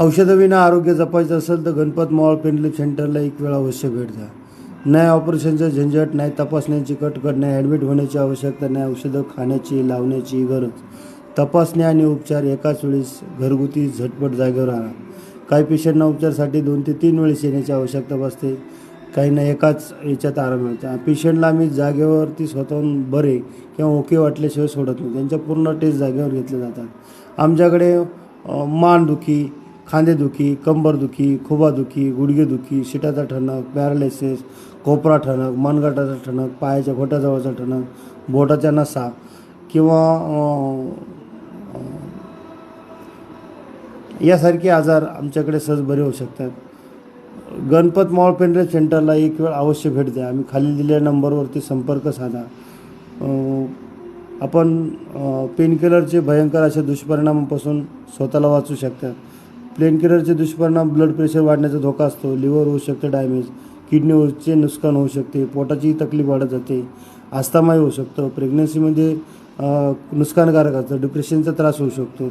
औषधाविना आरोग्य जपायचं असेल तर गणपत मॉल पेनलिप सेंटरला एक वेळा अवश्य भेट द्या. नाही ऑपरेशनचं झंझट नाही तपासण्याची कटकट नाही ॲडमिट होण्याची आवश्यकता नाही औषधं खाण्याची लावण्याची गरज. तपासणी आणि उपचार एकाच वेळेस घरगुती झटपट जागेवर आणा. काही पेशंटना उपचारासाठी दोन ते तीन वेळेस येण्याची आवश्यकता भासते. काहींना एकाच याच्यात आराम मिळतो. पेशंटला आम्ही जागेवरती स्वतःहून बरे किंवा ओके वाटल्याशिवाय सोडत नाही. त्यांच्या पूर्ण टेस्ट जागेवर घेतल्या जातात. आमच्याकडे मानदुखी खांदेदुखी कंबरदुखी खोबादुखी गुडघेदुखी शिटाचा ठणक पॅरालिसिस कोपरा ठणक मनगटाचा ठणक पायाच्या घोटाजवळचा ठणक बोटाच्या नसा किंवा यासारखे आजार आमच्याकडे सहज बरे होऊ शकतात. गणपत मॉल पेंड्रेल सेंटरला एक वेळ अवश्य भेट द्या. आम्ही खाली दिलेल्या नंबरवरती संपर्क साधा. आपण पेनकिलरचे भयंकर अशा दुष्परिणामापासून स्वतःला वाचू शकतात पेनकिलरचे दुष्परिणाम ब्लड प्रेशर वाढण्याचा धोका असतो. लिव्हर होऊ शकते डॅमेज किडनीचे नुकसान होऊ शकते पोटाची तकलीफ वाढत जाते. आस्थमाही होऊ शकतं. प्रेग्नन्सीमध्ये नुकसानकारक असतं. डिप्रेशनचा त्रास होऊ शकतो.